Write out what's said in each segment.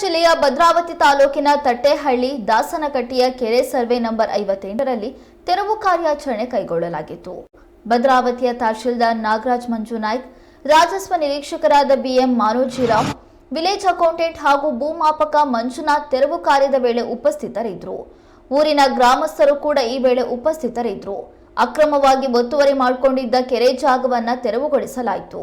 ಜಿಲ್ಲೆಯ ಭದ್ರಾವತಿ ತಾಲೂಕಿನ ತಟ್ಟೆಹಳ್ಳಿ ದಾಸನಕಟ್ಟಿಯ ಕೆರೆ ಸರ್ವೆ ನಂಬರ್ ಐವತ್ತೆಂಟರಲ್ಲಿ ತೆರವು ಕಾರ್ಯಾಚರಣೆ ಕೈಗೊಳ್ಳಲಾಗಿತ್ತು. ಭದ್ರಾವತಿಯ ತಹಶೀಲ್ದಾರ್ ನಾಗರಾಜ್ ಮಂಜುನಾಯ್ಕ್ ರಾಜಸ್ವ ನಿರೀಕ್ಷಕರಾದ ಬಿಎಂ ಮಾನೋಜಿರಾವ್ ವಿಲೇಜ್ ಅಕೌಂಟೆಂಟ್ ಹಾಗೂ ಭೂಮಾಪಕ ಮಂಜುನಾಥ್ ತೆರವು ಕಾರ್ಯದ ವೇಳೆ ಉಪಸ್ಥಿತರಿದ್ದರು. ಊರಿನ ಗ್ರಾಮಸ್ಥರು ಕೂಡ ಈ ವೇಳೆ ಉಪಸ್ಥಿತರಿದ್ದರು. ಅಕ್ರಮವಾಗಿ ಒತ್ತುವರಿ ಮಾಡಿಕೊಂಡಿದ್ದ ಕೆರೆ ಜಾಗವನ್ನ ತೆರವುಗೊಳಿಸಲಾಯಿತು.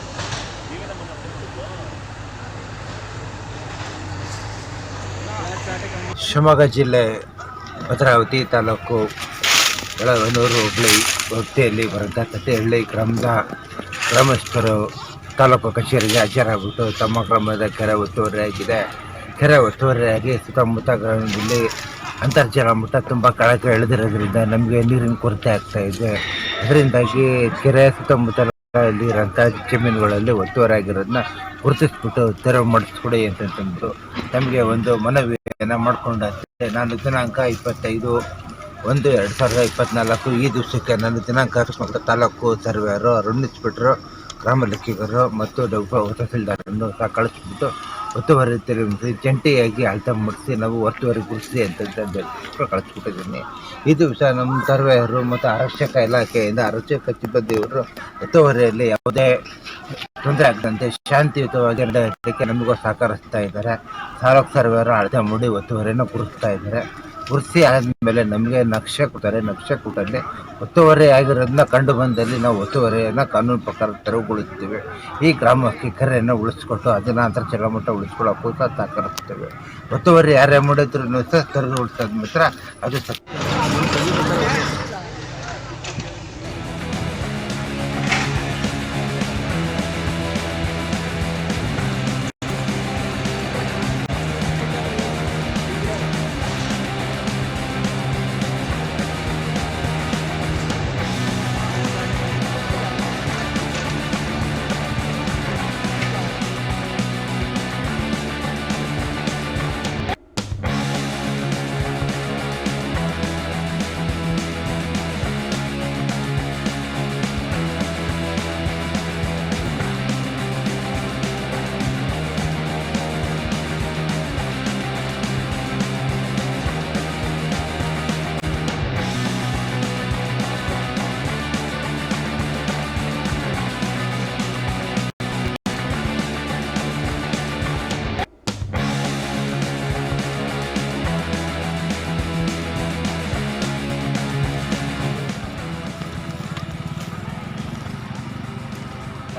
ಶಿವಮೊಗ್ಗ ಜಿಲ್ಲೆ ಭದ್ರಾವತಿ ತಾಲೂಕು ಬೆಳಗನೂರು ಹೋಬಳಿ ವ್ಯಾಪ್ತಿಯಲ್ಲಿ ಬರೆದ ಕಥೆಹಳ್ಳಿ ಗ್ರಾಮದ ಗ್ರಾಮಸ್ಥರು ತಾಲೂಕು ಕಚೇರಿಗೆ ಹಾಜರಾಗ್ಬಿಟ್ಟು ತಮ್ಮ ಗ್ರಾಮದ ಕೆರೆ ಒತ್ತುವರಿಯಾಗಿದೆ. ಕೆರೆ ಒತ್ತುವರಿಯಾಗಿ ಸುತ್ತಮುತ್ತ ಗ್ರಾಮದಲ್ಲಿ ಅಂತರ್ಜಲ ಮಟ್ಟ ತುಂಬ ಕಳಕ ಎಳೆದಿರೋದ್ರಿಂದ ನಮಗೆ ನೀರಿನ ಕೊರತೆ ಆಗ್ತಾ ಇದೆ. ಅದರಿಂದಾಗಿ ಕೆರೆ ಸುತ್ತಮುತ್ತಲಲ್ಲಿ ಇರೋಂಥ ಜಮೀನುಗಳಲ್ಲಿ ಒತ್ತುವರಿ ಆಗಿರೋದನ್ನ ಗುರುತಿಸ್ಬಿಟ್ಟು ತೆರವು ಮಾಡಿಸ್ಕೊಡಿ ಅಂತಂತಂದ್ರು ನಮಗೆ ಒಂದು ಮನವಿಯನ್ನು ಮಾಡಿಕೊಂಡಂತೆ ನಾನು ದಿನಾಂಕ ಇಪ್ಪತ್ತೈದು ಒಂದು ಎರಡು ಸಾವಿರದ ಇಪ್ಪತ್ತ್ನಾಲ್ಕು ಈ ದಿವಸಕ್ಕೆ ನನ್ನ ದಿನಾಂಕ ತಾಲೂಕು ಸರ್ವೇರು ಅರುಣ್ ಇನ್ಸ್ಪೆಕ್ಟ್ರು ಗ್ರಾಮ ಲೆಕ್ಕಿಗರು ಮತ್ತು ಡಬ್ಬ ತಹಸೀಲ್ದಾರನ್ನು ಸಹ ಕಳಿಸ್ಬಿಟ್ಟು ಒತ್ತುವರಿ ಜಂಟಿಯಾಗಿ ಅಳತೆ ಮಾಡಿಸಿ, ನಾವು ಒತ್ತುವರಿ ಗುರುಸಿ ಅಂತಂದು ಕಳಿಸ್ಬಿಟ್ಟಿದ್ದೀನಿ. ಇದು ಸಹ ನಮ್ಮ ಸರ್ವೇಯರು ಮತ್ತು ಆರಕ್ಷಕ ಇಲಾಖೆಯಿಂದ ಆರಕ್ಷಕ ಸಿಬ್ಬಂದಿಯವರು ಒತ್ತುವರಿಯಲ್ಲಿ ಯಾವುದೇ ತೊಂದರೆ ಆಗದಂತೆ ಶಾಂತಿಯುತವಾಗಿ ನಡೆಯೋದಕ್ಕೆ ನಮಗೂ ಸಹಕರಿಸ್ತಾ ಇದ್ದಾರೆ. ತಾಲೂಕು ಸರ್ವೇಯರು ಅಳತೆ ಮಾಡಿ ಒತ್ತುವರಿಯನ್ನು ಕುರಿಸ್ತಾ ಇದ್ದಾರೆ. ಗುರುತಿಸಿ ಆದಮೇಲೆ ನಮಗೆ ನಕ್ಷೆ ಕೊಡ್ತಾರೆ ನಕ್ಷೆ ಕೊಟ್ಟಲ್ಲಿ ಒತ್ತುವರಿ ಆಗಿರೋದನ್ನ ಕಂಡು ಬಂದಲ್ಲಿ ನಾವು ಒತ್ತುವರಿಯನ್ನು ಕಾನೂನು ಪ್ರಕಾರ ತೆರವುಗೊಳಿಸ್ತೀವಿ. ಈ ಗ್ರಾಮಕ್ಕೆ ಕೆರೆಯನ್ನು ಉಳಿಸ್ಕೊಟ್ಟು ಅದನ್ನ ಅಂತರ್ಜಲ ಮಟ್ಟ ಉಳಿಸ್ಕೊಳ್ಳೋಕ್ಕೂ ಸಹ ಸಹಕರಿಸ್ತೇವೆ. ಒತ್ತುವರಿ ಯಾರೇ ಮಾಡಿದ್ರು ಸಹ ತೆರವುಗೊಳಿಸೋದು ಮಾತ್ರ ಅದು ಸತ್ಯ.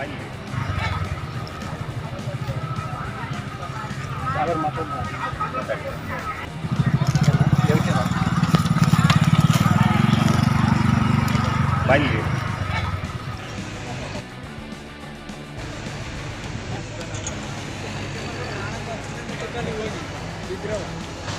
banjir Thank you.